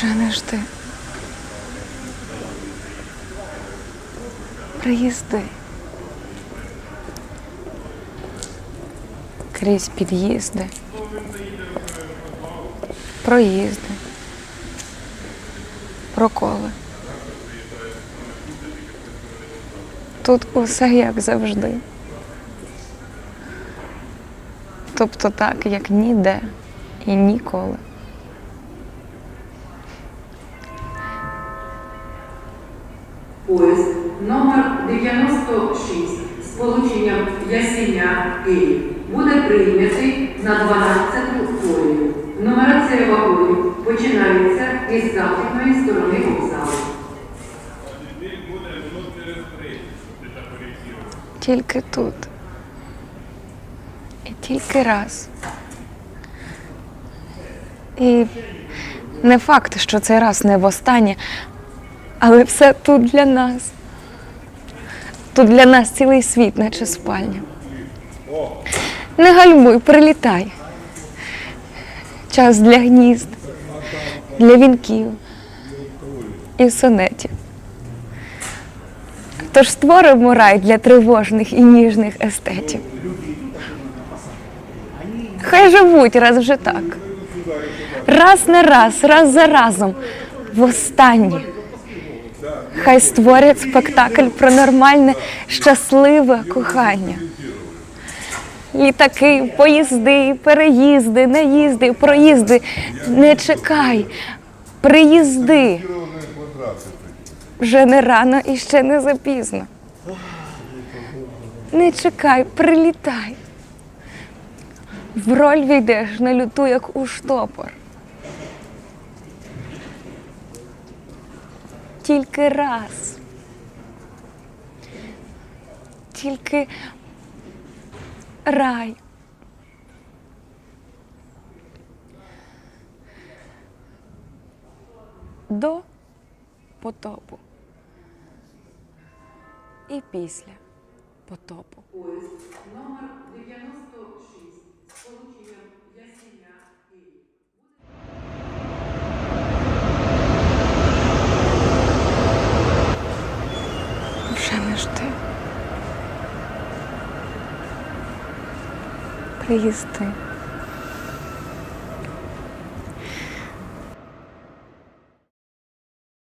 Вже не жди. Приїзди. Крізь під'їзди. Проїзди. Проколи. Тут усе як завжди. Тобто так, як ніде і ніколи. Поїзд номер 96 з полученням Ясіня Київ буде прийнятий на 12-ту колію. Нумерація вагонів починається із західної сторони вокзалу. Тільки тут. І тільки раз. І не факт, що цей раз не востаннє, але все тут для нас. Тут для нас цілий світ, наче спальня. Не гальмуй, прилітай. Час для гнізд, для вінків і сонетів. Тож створимо рай для тривожних і ніжних естетів. Хай живуть раз вже так. Раз на раз, раз за разом, востаннє. Хай створять спектакль про нормальне, щасливе кохання. Літаки, поїзди, переїзди, наїзди, проїзди. Не чекай, приїзди. Вже не рано і ще не запізно. Не чекай, прилітай. В роль війдеш на люту, як у штопор. Тільки раз. Тільки рай. До потопу. І після потопу. Поїзд номер 96 з полученням Ясіня Київ. Вже ти. жди. Приїзди.